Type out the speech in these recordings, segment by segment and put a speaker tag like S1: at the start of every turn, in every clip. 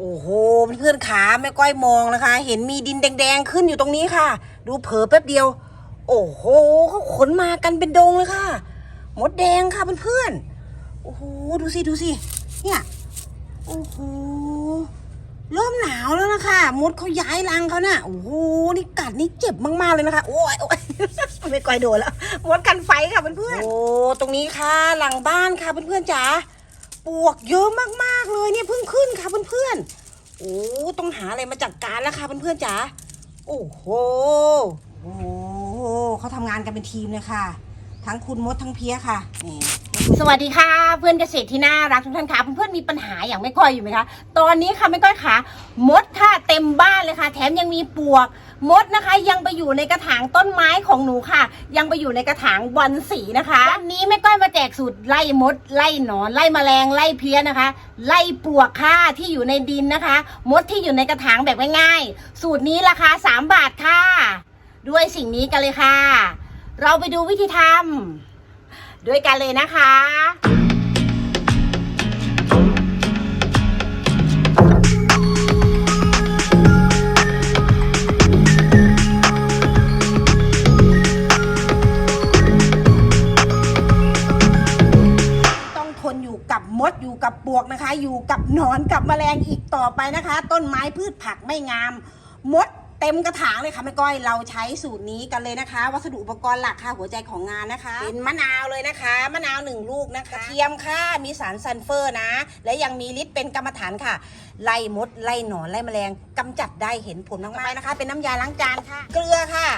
S1: โอ้โหเพื่อนขาแม่ก้อยมองนะคะ เห็นมีดินแดงๆขึ้นอยู่ตรงนี้ค่ะ ดูเผลอแป๊บเดียว โอ้โหเขาขนมากันเป็นดงเลยค่ะมดแดงค่ะเพื่อนๆโอ้โหดูสิดูสิเนี่ยโอ้โหเริ่มหนาวแล้วนะคะมดเขาย้ายรังเขาน่ะโอ้โหนี่กัดนี่เจ็บมากๆเลยนะคะ โอ้ยโอ้ยไม่ก้อยโดนแล้วมดกันไฟค่ะเพื่อนๆโอ้ตรงนี้ค่ะหลังบ้านค่ะเพื่อนๆจ๋า ปวกเยอะมากๆเลยเนี่ยเพิ่งขึ้นค่ะเพื่อนๆ โอ้ต้องหาอะไรมาจัดการแล้วค่ะเพื่อนๆจ๋า โอ้โห โอ้โหเขาทำงานกันเป็นทีมเลยค่ะ ทั้งคุณมดทั้งเพียค่ะนี่
S2: สวัสดีค่ะเพื่อนเกษตรที่น่ารักทุกท่านค่ะเพื่อนๆมีปัญหาอย่างไม่ก้อยอยู่ไหมคะ ตอนนี้ค่ะไม่ก้อยค่ะมดค่ะเต็มบ้านเลยค่ะ แถมยังมีปวก มดนะคะยังไปอยู่ในกระถางต้นไม้ของหนูค่ะ ยังไปอยู่ในกระถางบอนสีนะคะวันนี้แม่ก้อยมาแจกสูตรไล่มด ไล่หนอนไล่แมลงไล่เพี้ยนะคะ ไล่ปวกค่ะที่อยู่ในดินนะคะ มดที่อยู่ในกระถางแบบง่ายๆ สูตรนี้ราคา 3 บาทค่ะ ด้วยสิ่งนี้กันเลยค่ะ เราไปดูวิธีทำด้วยกันเลยนะคะ
S1: กับปวกนะคะ อยู่กับหนอนกับแมลงอีกต่อไปนะคะ ต้นไม้พืชผักไม่งาม มดเต็มกระถางเลยค่ะแม่ก้อยเราใช้สูตรนี้กันเลยนะคะ วัสดุอุปกรณ์หลักค่ะหัวใจของงานนะคะเป็นมะนาวเลยนะคะ มะนาวหนึ่งลูกนะคะกระเทียมค่ะมีสารซัลเฟอร์นะ และยังมีฤทธิ์เป็นกรรมฐานค่ะ ไล่มดไล่หนอนไล่แมลงกำจัดได้เห็นผลมากๆนะคะ เป็นน้ำยาล้างจานค่ะ เกลือค่ะ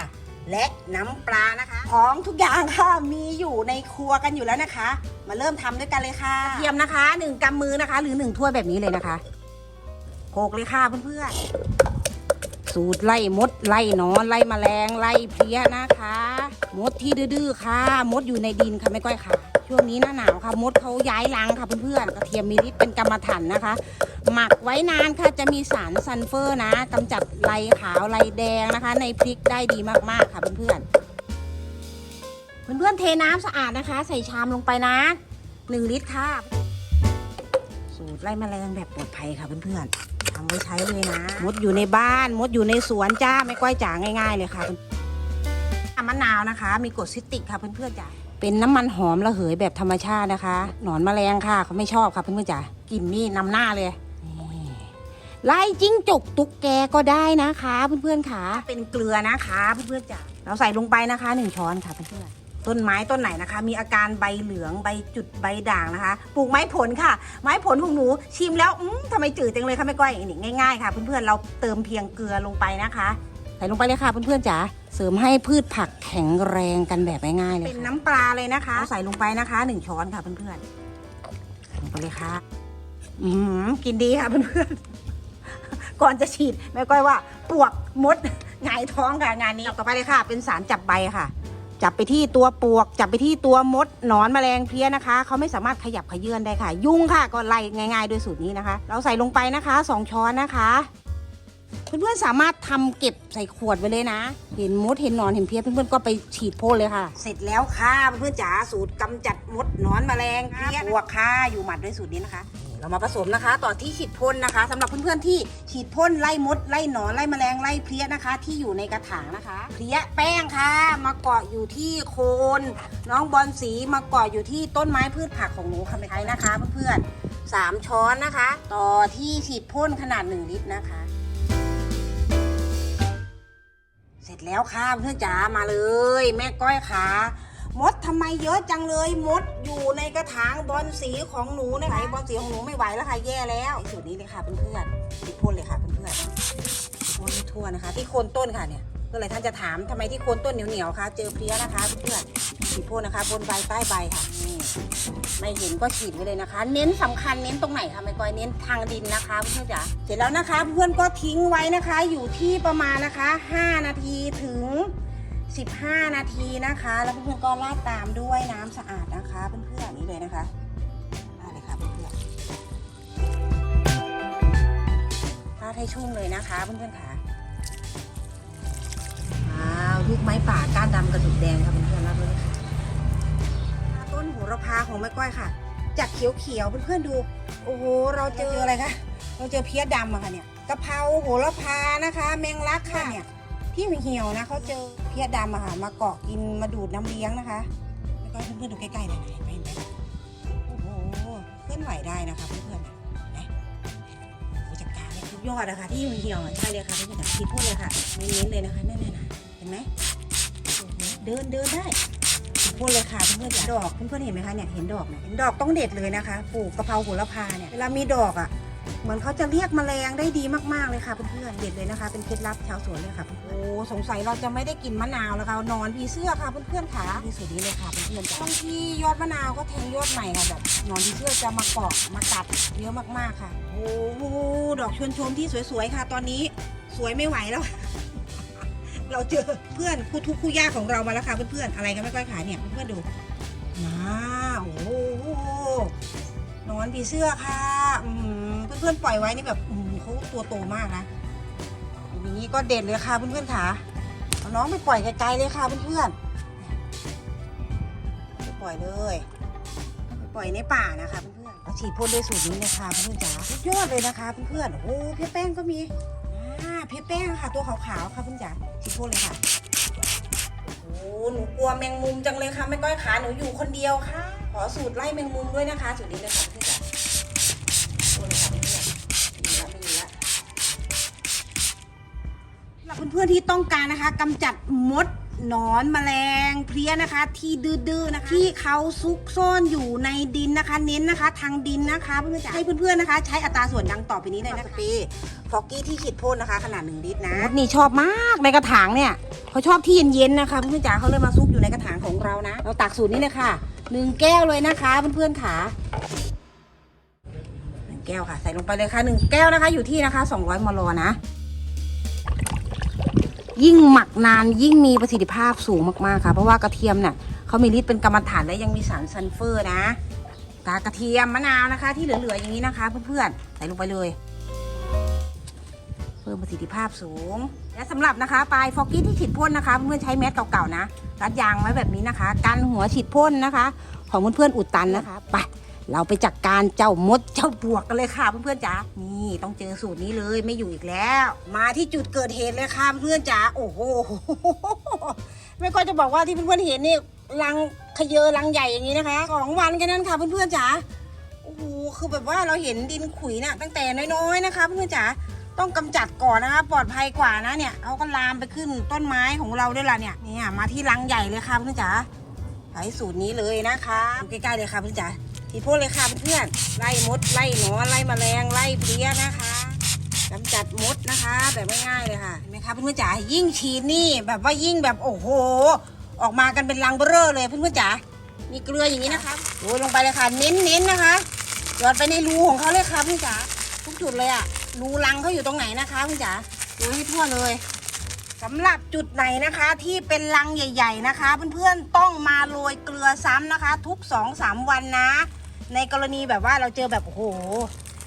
S1: และน้ำปลานะคะ ของทุกอย่างค่ะมีอยู่ในครัวกันอยู่แล้วนะคะ มาเริ่มทำด้วยกันเลยค่ะกระเทียมนะคะหนึ่งกำมือนะคะ หรือหนึ่งถ้วยแบบนี้เลยนะคะโขกเลยค่ะเพื่อนๆสูตรไล่มดไล่หนอนไล่แมลงไล่เพลี้ยนะคะ มดที่ดื้อๆค่ะ มดอยู่ในดินค่ะไม่ก้อยค่ะ ช่วงนี้หน้าหนาวค่ะ มดเขาย้ายรังค่ะเพื่อนๆกระเทียมมีฤทธิ์เป็นกรรมฐานนะคะ หมักไว้นานค่ะจะมีสารซัลเฟอร์นะกำจัดไรขาวไรแดงนะคะ ในพริกได้ดีมากๆค่ะเพื่อนๆเพื่อนๆเทน้ำสะอาดนะคะ ใส่ชามลงไปนะหนึ่งลิตรค่ะ สูตรไล่แมลงแบบปลอดภัยค่ะเพื่อนๆทำไว้ใช้เลยนะ มดอยู่ในบ้านมดอยู่ในสวนจ้าไม่ก้อยจ๋าง่าย ๆ เลยค่ะมะนาวนะคะ มีกรดซิตริกค่ะเพื่อนๆจ๋า เป็นน้ำมันหอมระเหยแบบธรรมชาตินะคะ หนอนแมลงค่ะเขาไม่ชอบค่ะเพื่อนๆจ๋ากลิ่นนี่นำหน้าเลยนี่ไล่จิ้งจกตุ๊กแกก็ได้นะคะ เพื่อนๆค่ะ เป็นเกลือนะคะเพื่อนๆจ๋าเราใส่ลงไปนะคะหนึ่งช้อนค่ะเพื่อนๆต้นไม้ต้นไหนนะคะ มีอาการใบเหลืองใบจุดใบด่างนะคะ ปลูกไม้ผลค่ะ ไม้ผลของหนูชิมแล้วอืมทำไมจืดจังเลยคะแม่ก้อยนี่ง่ายๆค่ะเพื่อนๆเราเติมเพียงเกลือลงไปนะคะ ใส่ลงไปเลยค่ะเพื่อนๆจ๋า เสริมให้พืชผักแข็งแรงกันแบบง่ายๆเลยเป็นน้ำปลาเลยนะคะใส่ลงไปนะคะหนึ่งช้อนค่ะเพื่อนๆลงไปเลยค่ะอืมกินดีค่ะเพื่อนๆก่อนจะฉีดแม่ก้อยว่าปวกมดหงายท้องค่ะงานนี้ต่อไปเลยค่ะ เป็นสารจับใบค่ะ จับไปที่ตัวปวก จับไปที่ตัวมดหนอนแมลงเพลี้ยนะคะเขาไม่สามารถขยับขยื่นได้ค่ะ ยุ่งค่ะก็ไล่ง่าย ๆ ด้วยสูตรนี้นะคะ เราใส่ลงไปนะคะสองช้อนนะคะ เพื่อนๆสามารถทำเก็บใส่ขวดไว้เลยนะ เห็นมดเห็นหนอนเห็นเพลี้ยเพื่อนๆก็ไปฉีดพ่นเลยค่ะ เสร็จแล้วค่ะเพื่อนๆจ๋าสูตรกำจัดมดหนอนแมลงเพลี้ยปวกค่ะอยู่หมัดด้วยสูตรนี้นะคะ เรามาผสมนะคะ ต่อที่ฉีดพ่นนะคะสำหรับเพื่อนๆที่ฉีดพ่นไล่มดไล่หนอนไล่แมลงไล่เพลี้ยนะคะ ที่อยู่ในกระถางนะคะเพลี้ยแป้งค่ะ มาเกาะอยู่ที่โคนน้องบอลสีมาเกาะอยู่ที่ต้นไม้พืชผักของหนูค่ะไม่ใช่นะคะ เพื่อนๆสามช้อนนะคะ ต่อที่ฉีดพ่นขนาดหนึ่งลิตรนะคะ จแล้วค่ะเพื่อนจ๋ามาเลย แม่ก้อยขามดทำไมเยอะจังเลยมดอยู่ในกระถางบอลสีของหนูนะคะบอลสีของหนูไม่ไหวแล้วค่ะแย่แล้วสูตรนี้เลยค่ะเพื่อนๆติดพ่นเลยค่ะเพื่อนๆพ่นทั่วนะคะ ที่โคนต้นค่ะเนี่ย ก็เลยท่านจะถามทำไมที่โคนต้นเหนียวๆคะเจอเพลี้ยนะคะเพื่อนๆติดพ่นนะคะ บนใบใต้ใบค่ะนี่ไม่เห็นก็ฉีดไว้เลยนะคะ เน้นสำคัญเน้นตรงไหนคะไม่ก้อยเน้นทางดินนะคะเพื่อนจ๋าเสร็จแล้วนะคะ เพื่อนก็ทิ้งไว้นะคะ อยู่ที่ประมาณนะคะ 5 นาทีถึง 15 นาทีนะคะ แล้วเพื่อนก็ราดตามด้วยน้ำสะอาดนะคะเพื่อนๆนี่เลยนะคะราดเลยค่ะเพื่อนๆราดให้ชุ่มเลยนะคะเพื่อนๆค่ะ ว้าวลูกไม้ป่าก้านดำกระดูกแดงค่ะเพื่อนๆราดเลยค่ะต้นโหระพาของแม่ก้อยค่ะ จากเขียวๆเพื่อนๆดู โอ้โหเราเจออะไรคะเราเจอเพี้ยดำอะค่ะเนี่ยกะเพราโหระพานะคะ แมงลักค่ะเนี่ยที่เหี่ยวนะเขาเจอเพี้ยดำอะค่ะมาเกาะกินมาดูดน้ำเลี้ยงนะคะ แล้วก็เพื่อนๆดูใกล้ๆหน่อยเห็นไหมเห็นไหมโอ้โหเคลื่อนไหวได้นะคะเพื่อนๆนะเห็นไหมโอ้จัดการเลยทุกยอดนะคะที่เหี่ยวใช่เลยค่ะเพื่อนๆคิดพูดเลยค่ะเน้นๆเลยนะคะแน่นๆนะ เห็นไหมโอ้โหเดินเดินได้พูดเลยค่ะเพื่อนๆจ๋าดอกเพื่อนๆเห็นไหมคะเนี่ยเห็นดอกเนี่ยเห็นดอกต้องเด็ดเลยนะคะปลูกกะเพราโหระพาเนี่ยเวลามีดอกอะเหมือนเขาจะเรียกแมลงได้ดีมากๆเลยค่ะเพื่อนๆเด็ดเลยนะคะ เป็นเคล็ดลับชาวสวนเลยค่ะเพื่อนๆโอ้สงสัยเราจะไม่ได้กินมะนาวแล้วค่ะนอนผีเสื้อค่ะเพื่อนๆค่ะที่สุดนี้เลยค่ะเพื่อนๆบางทียอดมะนาวก็แทงยอดใหม่ค่ะแบบนอนผีเสื้อจะมาเกาะมากัดเยอะมากๆค่ะ โอ้โหดอกชวนชมที่สวยๆค่ะ ตอนนี้สวยไม่ไหวแล้ว เราเจอเพื่อนคู่ทุกคู่ยากของเรามาแล้วค่ะเพื่อนๆอะไรกันไม่ค่อยขายเนี่ยเพื่อนๆดูนะโอ้โหนอนผีเสื้อค่ะเพื่อนๆปล่อยไว้นี่แบบเขาตัวโตมากนะอย่างนี้ก็เด่นเลยค่ะเพื่อนๆค่ะเอาน้องไปปล่อยไกลๆเลยค่ะเพื่อนๆไปปล่อยเลยไปปล่อยในป่านะคะเพื่อนๆเอาฉีดพ่นด้วยสูตรนี้เลยค่ะเพื่อนๆจ๋ายอดเลยนะคะเพื่อนๆโอ้เพี้ยแป้งก็มี เพี้ยแป้งค่ะ ตัวขาวๆค่ะเพื่จ๋าฉีดพ่นเลยค่ะโอ้หนูกลัวแมงมุมจังเลยค่ะแม่ก้อยขาหนูอยู่คนเดียวค่ะ ขอสูตรไล่แมงมุมด้วยนะคะ สูตรนี้เลยค่ะพี่จ๋าโอ้เลยค่ะพื่อนๆมีละไม่มีละสำหรับเพื่อนๆที่ต้องการนะคะกำจัดมด หนอนแมลงเพลี้ยนะคะ ที่ดื้อๆนะคะที่เขาซุกซ่อนอยู่ในดินนะคะ เน้นนะคะ ทางดินนะคะเพื่อนๆจ๋าให้เพื่อนๆนะคะ ใช้อัตราส่วนดังต่อไปนี้เลยนะคะปีฟอกกี้ที่ฉีดพ่นนะคะ ขนาดหนึ่งลิตรนะมดนี่ชอบมากในกระถางเนี่ยเขาชอบที่เย็นๆนะคะเพื่อนๆจ๋าเขาเลยมาซุกอยู่ในกระถางของเรานะ เราตักสูตรนี้เลยค่ะหนึ่งแก้วเลยนะคะเพื่อนๆค่ะหนึ่งแก้วค่ะ ใส่ลงไปเลยค่ะหนึ่งแก้วนะคะ อยู่ที่นะคะ200มลนะ ยิ่งหมักนานยิ่งมีประสิทธิภาพสูงมากๆค่ะ เพราะว่ากระเทียมเนี่ยเขามีฤทธิ์เป็นกรรมฐานและยังมีสารซัลเฟอร์นะตากระเทียมมะนาวนะคะ ที่เหลือๆอย่างนี้นะคะ เพื่อนๆใส่ลงไปเลยเพิ่มประสิทธิภาพสูง และสำหรับนะคะปลายฟอกกี้ที่ฉีดพ่นนะคะเพื่อนๆใช้แมสเก่าๆนะรัดยางไว้แบบนี้นะคะกันหัวฉีดพ่นนะคะ ของเพื่อนๆอุดตันนะคะไป เราไปจัดการเจ้ามดเจ้าปวกกันเลยค่ะเพื่อนๆจ๋า นี่ต้องเจอสูตรนี้เลยไม่อยู่อีกแล้ว มาที่จุดเกิดเหตุเลยค่ะเพื่อนๆจ๋า โอ้โห ไม่ก็จะบอกว่าที่เพื่อนๆเห็นนี่รังขยเยอรังใหญ่อย่างนี้นะคะสองวันแค่นั้นค่ะเพื่อนๆจ๋า โอ้โห คือแบบว่าเราเห็นดินขุยน่ะตั้งแต่น้อยๆนะคะเพื่อนๆจ๋า ต้องกำจัดก่อนนะคะปลอดภัยกว่านะเนี่ยเอาก็ลามไปขึ้นต้นไม้ของเราด้วยล่ะเนี่ย เนี่ยมาที่รังใหญ่เลยค่ะเพื่อนจ๋าใช้สูตรนี้เลยนะคะดูใกล้ๆเลยค่ะเพื่อนจ๋า ทีพ่นเลยค่ะเพื่อนไล่มดไล่หนอนไล่แมลงไล่เพลี้ยนะคะกำจัดมดนะคะ แบบง่ายๆเลยค่ะเห็นไหมคะเพื่อนๆจ๋ายิ่งฉีดนี่แบบว่ายิ่งแบบโอ้โห ออกมากันเป็นรังเบ้อเร่อเลยเพื่อนๆจ๋ามีเกลืออย่างนี้นะคะโรยลงไปเลยค่ะ เน้นๆนะคะหยอดไปในรูของเขาเลยค่ะเพื่อนจ๋าทุกจุดเลยอะรูรังเขาอยู่ตรงไหนนะคะเพื่อนจ๋าโรยให้ทั่วเลยสำหรับจุดไหนนะคะที่เป็นรังใหญ่ ๆนะคะ เพื่อนๆต้องมาโรยเกลือซ้ำนะคะ ทุกสองสามวันนะ ในกรณีแบบว่าเราเจอแบบโอ้โห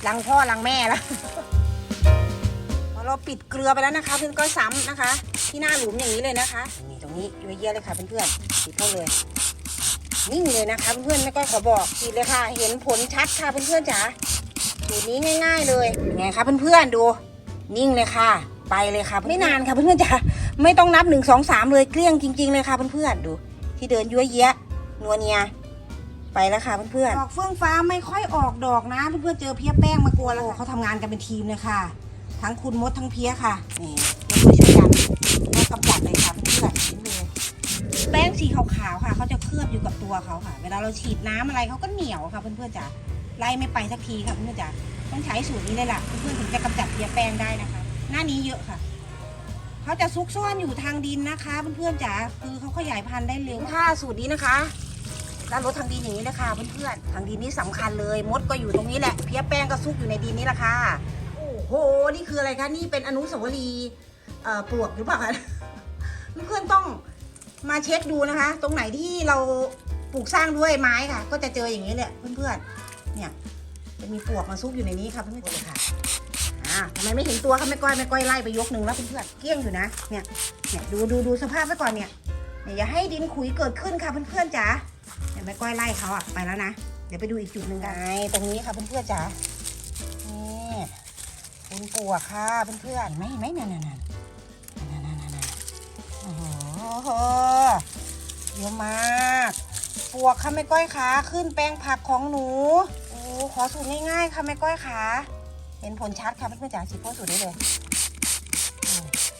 S1: รังพ่อรังแม่แล้วพอเราปิดเกลือไปแล้วนะคะ เพื่อนก็ซ้ำนะคะ ที่หน้าหลุมอย่างนี้เลยนะคะนี่ตรงนี้เยอะๆเลยค่ะเพื่อนๆปิดเข้าเลยนิ่งเลยนะคะเพื่อนๆไม่ก็ขอบอกปิดเลยค่ะ เห็นผลชัดค่ะเพื่อนๆจ๋าสูตรนี้ง่าย ๆ เลยไงคะเพื่อนๆดู นิ่งเลยค่ะ ไปเลยค่ะ ไม่นานค่ะเพื่อนๆจ๋าไม่ต้องนับหนึ่งสองสามเลยเกลี้ยงจริง ๆ เลยค่ะเพื่อนๆดู ที่เดินยั่วเยะนัวเนีย ไปแล้วค่ะเพื่อนๆดอกเฟื่องฟ้าไม่ค่อยออกดอกนะเพื่อนๆเจอเพี้ยแป้งมากลัวแล้วค่ะเขาทำงานกันเป็นทีมเลยค่ะ ทั้งคุณมดทั้งเพี้ยค่ะนี่มาช่วยช่วยกันแล้วกำจัดเลยค่ะเพื่อนๆนี่เลยแป้งสีขาวๆค่ะเขาจะเคลือบอยู่กับตัวเขาค่ะ เวลาเราฉีดน้ำอะไรเขาก็เหนียวค่ะเพื่อนๆจ๋าไล่ไม่ไปสักทีค่ะเพื่อนๆจ๋าต้องใช้สูตรนี้เลยล่ะเพื่อนๆถึงจะกำจัดเพี้ยแป้งได้นะคะ หน้านี้เยอะค่ะเขาจะซุกซ่อนอยู่ทางดินนะคะเพื่อนๆจ๋าคือเขาขยายพันธุ์ได้เร็วค่ะสูตรนี้นะคะ ด้านรถทางดินอย่างนี้นะคะเพื่อนๆทางดินนี่สำคัญเลย มดก็อยู่ตรงนี้แหละเพี้ยแป้งก็ซุกอยู่ในดินนี่แหละค่ะโอ้โหนี่คืออะไรคะนี่เป็นอนุสาวรีย์เปลวกหรือเปล่าคะเพื่อนๆต้องมาเช็คดูนะคะ ตรงไหนที่เราปลูกสร้างด้วยไม้ค่ะ ก็จะเจออย่างนี้แหละเพื่อนๆเนี่ยจะมีปลวกมาซุกอยู่ในนี้ค่ะเพื่อนๆเลยค่ะอ่าทำไมไม่เห็นตัวคะแม่ก้อยแม่ก้อยไล่ไปยกหนึ่งแล้วเพื่อนๆเกลี้ยงอยู่นะเนี่ยเนี่ยดูดูดูสภาพไว้ก่อนเนี่ยเนี่ยอย่าให้ดินขุยเกิดขึ้นค่ะเพื่อนๆจ๋า เดี๋ยวแม่ก้อยไล่เขาอะไปแล้วนะ เดี๋ยวไปดูอีกจุดหนึ่งกันไงตรงนี้ค่ะเพื่อนๆจ๋านี่คุณปวกค่ะเพื่อนๆไหมเห็นไม่นนั่นนั่นนั่นนั่นนั่นนั่นโอ้โหเยอะมากปวกค่ะแม่ก้อยขาขึ้นแปลงผักของหนูโอ้ขอสูตรง่ายๆค่ะแม่ก้อยขาเห็นผลชัดค่ะเพื่อนๆจ๋าชิปโป้สูตรได้เลย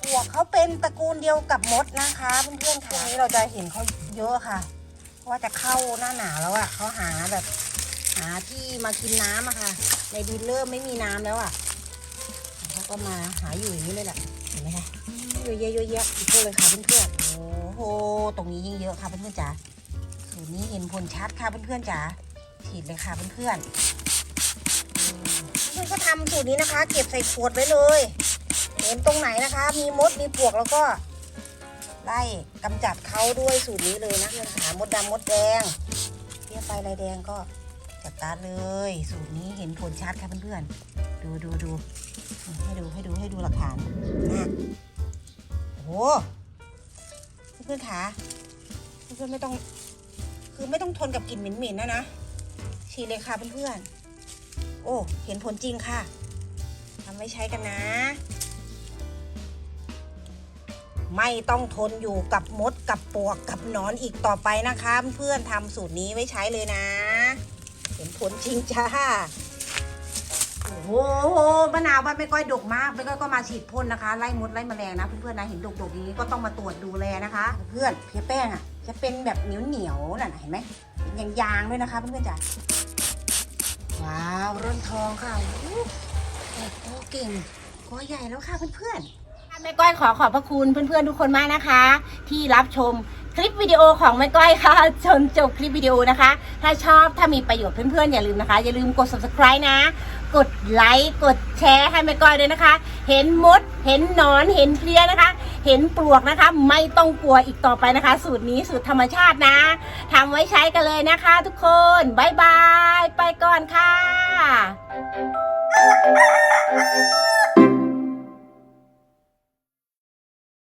S1: ปวกเขาเป็นตระกูลเดียวกับมดนะคะ เพื่อนๆค่ะวันนี้เราจะเห็นเขาเยอะค่ะ ว่าจะเข้าหน้าหนาวแล้วอะเขาหาแบบหาที่มากินน้ำอะค่ะ ในดินเริ่มไม่มีน้ำแล้วอะเขาก็มาหาอยู่อย่างนี้เลยแหละเห็นไหมคะเยอะแยะเยอะแยะอีกพวกเลยค่ะเพื่อนๆโอ้โหตรงนี้ยิ่งเยอะค่ะเพื่อนๆจ๋าสูตรนี้เห็นผลชัดค่ะเพื่อนๆจ๋าฉีดเลยค่ะเพื่อนๆอืมเพื่อนๆก็ทำสูตรนี้นะคะ เก็บใส่ขวดไว้เลย เห็นตรงไหนนะคะ มีมดมีปลวกแล้วก็ ไล่กำจัดเขาด้วยสูตรนี้เลยนะเพื่อนขามดดำมดแดงเพี้ยไฟลายแดงก็จัดการเลย สูตรนี้เห็นผลชัดค่ะเพื่อนๆดูดูดูให้ดูให้ดูให้ดูหลักฐานนะโอ้โหเพื่อนๆคะเพื่อนๆไม่ต้อง คือไม่ต้องทนกับกลิ่นเหม็นๆนะนะฉีดเลยค่ะเพื่อนๆโอ้ เห็นผลจริงค่ะทำไว้ใช้กันนะ ไม่ต้องทนอยู่กับมดกับปลวกกับหนอนอีกต่อไปนะคะ เพื่อนๆทำสูตรนี้ไว้ใช้เลยนะ เห็นผลจริงจ้าโอ้โหมะนาวบ้านไม่ก้อยดกมากไม่ก้อยก็มาฉีดพ่นนะคะ ไล่มดไล่แมลงนะเพื่อนๆนะเห็นดกๆอย่างนี้ก็ต้องมาตรวจดูแลนะคะ เพื่อนเพียแป้งอะ จะเป็นแบบเหนียวเหนียวๆน่ะเห็นไหมเป็นยางๆด้วยนะคะเพื่อนๆจ้ะว้าวร่อนทองค่ะโอ้โหเก่งก็ใหญ่แล้วค่ะเพื่อนๆ
S2: แม่ก้อยขอขอบพระคุณเพื่อนๆทุกคนมากนะคะ ที่รับชมคลิปวิดีโอของแม่ก้อยค่ะจนจบคลิปวิดีโอนะคะ ถ้าชอบถ้ามีประโยชน์เพื่อนๆอย่าลืมนะคะ อย่าลืมกด subscribe นะ กดไลค์กดแชร์ให้แม่ก้อยด้วยนะคะ เห็นมด เห็นนอนเห็นเพลี้ยนะคะ เห็นปลวกนะคะ ไม่ต้องกลัวอีกต่อไปนะคะ สูตรนี้สูตรธรรมชาตินะทำไว้ใช้กันเลยนะคะ ทุกคนบายบายไปก่อนค่ะ